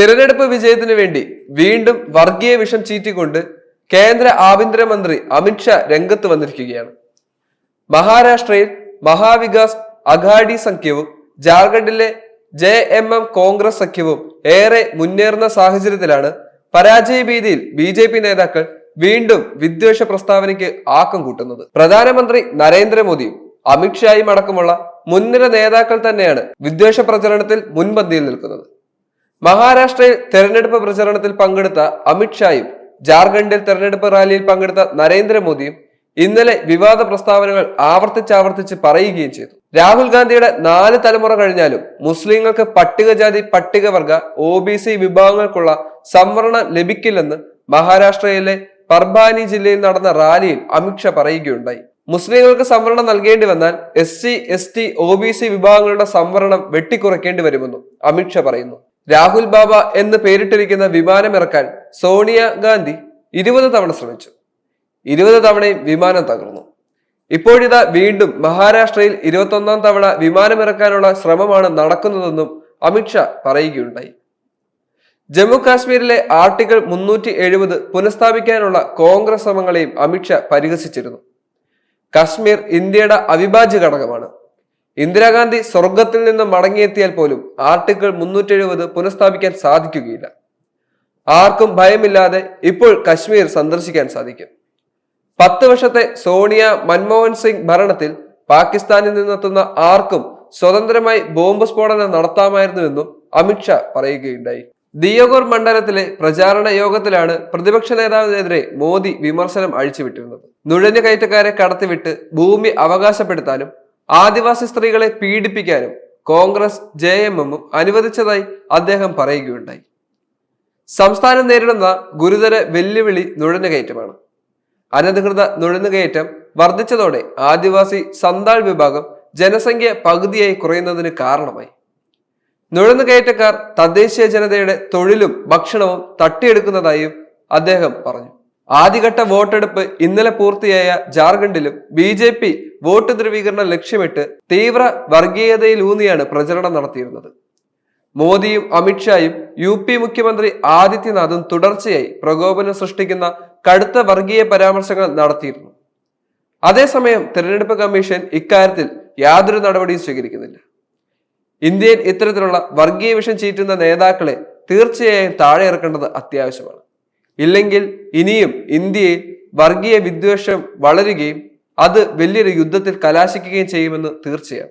തിരഞ്ഞെടുപ്പ് വിജയത്തിന് വേണ്ടി വീണ്ടും വർഗീയ വിഷം ചീറ്റിക്കൊണ്ട് കേന്ദ്ര ആഭ്യന്തരമന്ത്രി അമിത്ഷാ രംഗത്ത് വന്നിരിക്കുകയാണ്. മഹാരാഷ്ട്രയിൽ മഹാവികാസ് അഘാഡി സഖ്യവും ജാർഖണ്ഡിലെ ജെ എം എം കോൺഗ്രസ് സഖ്യവും ഏറെ മുന്നേറുന്ന സാഹചര്യത്തിലാണ് പരാജയ ഭീതിയിൽ ബി ജെ പി നേതാക്കൾ വീണ്ടും വിദ്വേഷ പ്രസ്താവനയ്ക്ക് ആക്കം കൂട്ടുന്നത്. പ്രധാനമന്ത്രി നരേന്ദ്രമോദിയും അമിത്ഷായും അടക്കമുള്ള മുൻനിര നേതാക്കൾ തന്നെയാണ് വിദ്വേഷ പ്രചരണത്തിൽ മുൻപന്തിയിൽ നിൽക്കുന്നത്. മഹാരാഷ്ട്രയിൽ തെരഞ്ഞെടുപ്പ് പ്രചരണത്തിൽ പങ്കെടുത്ത അമിത്ഷായും ജാർഖണ്ഡിൽ തെരഞ്ഞെടുപ്പ് റാലിയിൽ പങ്കെടുത്ത നരേന്ദ്രമോദിയും ഇന്നലെ വിവാദ പ്രസ്താവനകൾ ആവർത്തിച്ചാവർത്തിച്ച് പറയുകയും ചെയ്തു. രാഹുൽ ഗാന്ധിയുടെ നാല് തലമുറ കഴിഞ്ഞാലും മുസ്ലിങ്ങൾക്ക് പട്ടികജാതി പട്ടികവർഗ ഒ ബി സി വിഭാഗങ്ങൾക്കുള്ള സംവരണം ലഭിക്കില്ലെന്ന് മഹാരാഷ്ട്രയിലെ പർബാനി ജില്ലയിൽ നടന്ന റാലിയിൽ അമിത്ഷാ പറയുകയുണ്ടായി. മുസ്ലിങ്ങൾക്ക് സംവരണം നൽകേണ്ടി വന്നാൽ S C S T O B C വിഭാഗങ്ങളുടെ സംവരണം വെട്ടിക്കുറയ്ക്കേണ്ടി വരുമെന്നും അമിത്ഷാ പറയുന്നു. രാഹുൽ ബാബ എന്ന് പേരിട്ടിരിക്കുന്ന വിമാനമിറക്കാൻ സോണിയ ഗാന്ധി ഇരുപത് തവണ ശ്രമിച്ചു. ഇരുപത് തവണയും വിമാനം തകർന്നു. ഇപ്പോഴിതാ വീണ്ടും മഹാരാഷ്ട്രയിൽ ഇരുപത്തൊന്നാം തവണ വിമാനമിറക്കാനുള്ള ശ്രമമാണ് നടക്കുന്നതെന്നും അമിത്ഷാ പറയുകയുണ്ടായി. ജമ്മു കാശ്മീരിലെ ആർട്ടിക്കിൾ മുന്നൂറ്റി എഴുപത് പുനഃസ്ഥാപിക്കാനുള്ള കോൺഗ്രസ് ശ്രമങ്ങളെയും അമിത്ഷാ പരിഹസിച്ചിരുന്നു. കശ്മീർ ഇന്ത്യയുടെ അവിഭാജ്യ ഘടകമാണ്. ഇന്ദിരാഗാന്ധി സ്വർഗത്തിൽ നിന്ന് മടങ്ങിയെത്തിയാൽ പോലും ആർട്ടിക്കിൾ മുന്നൂറ്റി എഴുപത് പുനഃസ്ഥാപിക്കാൻ സാധിക്കുകയില്ല. ആർക്കും ഭയമില്ലാതെ ഇപ്പോൾ കശ്മീർ സന്ദർശിക്കാൻ സാധിക്കും. പത്ത് വർഷത്തെ സോണിയ മൻമോഹൻ സിംഗ് ഭരണത്തിൽ പാകിസ്ഥാനിൽ നിന്നെത്തുന്ന ആർക്കും സ്വതന്ത്രമായി ബോംബ് സ്ഫോടനം നടത്താമായിരുന്നുവെന്നും അമിത്ഷാ പറയുകയുണ്ടായി. ദിയോഗോർ മണ്ഡലത്തിലെ പ്രചാരണ യോഗത്തിലാണ് പ്രതിപക്ഷ നേതാവിനെതിരെ മോദി വിമർശനം അഴിച്ചുവിട്ടിരുന്നത്. നുഴഞ്ഞു കയറ്റക്കാരെ കടത്തിവിട്ട് ഭൂമി അവകാശപ്പെടുത്താനും ആദിവാസി സ്ത്രീകളെ പീഡിപ്പിക്കാനും കോൺഗ്രസ് ജെ എം എമ്മും അനുവദിച്ചതായി അദ്ദേഹം പറയുകയുണ്ടായി. സംസ്ഥാനം നേരിടുന്ന ഗുരുതര വെല്ലുവിളി നുഴഞ്ഞുകയറ്റമാണ്. അനധികൃത നുഴഞ്ഞുകയറ്റം വർദ്ധിച്ചതോടെ ആദിവാസി സന്താൾ വിഭാഗം ജനസംഖ്യ പകുതിയായി കുറയുന്നതിന് കാരണമായി. നുഴഞ്ഞുകയറ്റക്കാർ തദ്ദേശീയ ജനതയുടെ തൊഴിലും ഭക്ഷണവും തട്ടിയെടുക്കുന്നതായും അദ്ദേഹം പറഞ്ഞു. ആദ്യഘട്ട വോട്ടെടുപ്പ് ഇന്നലെ പൂർത്തിയായ ജാർഖണ്ഡിലും ബി ജെ പി വോട്ട് ധ്രുവീകരണം ലക്ഷ്യമിട്ട് തീവ്ര വർഗീയതയിലൂന്നിയാണ് പ്രചരണം നടത്തിയിരുന്നത്. മോദിയും അമിത്ഷായും യു പി മുഖ്യമന്ത്രി ആദിത്യനാഥും തുടർച്ചയായി പ്രകോപനം സൃഷ്ടിക്കുന്ന കടുത്ത വർഗീയ പരാമർശങ്ങൾ നടത്തിയിരുന്നു. അതേസമയം തിരഞ്ഞെടുപ്പ് കമ്മീഷൻ ഇക്കാര്യത്തിൽ യാതൊരു നടപടിയും സ്വീകരിക്കുന്നില്ല. ഇന്ത്യയിൽ ഇത്തരത്തിലുള്ള വർഗീയ വിഷം ചീറ്റുന്ന നേതാക്കളെ തീർച്ചയായും താഴെ ഇറക്കേണ്ടത് അത്യാവശ്യമാണ്. ഇല്ലെങ്കിൽ ഇനിയും ഇന്ത്യയിൽ വർഗീയ വിദ്വേഷം വളരുകയും അത് വലിയൊരു യുദ്ധത്തിൽ കലാശിക്കുകയും ചെയ്യുമെന്ന് തീർച്ചയാണ്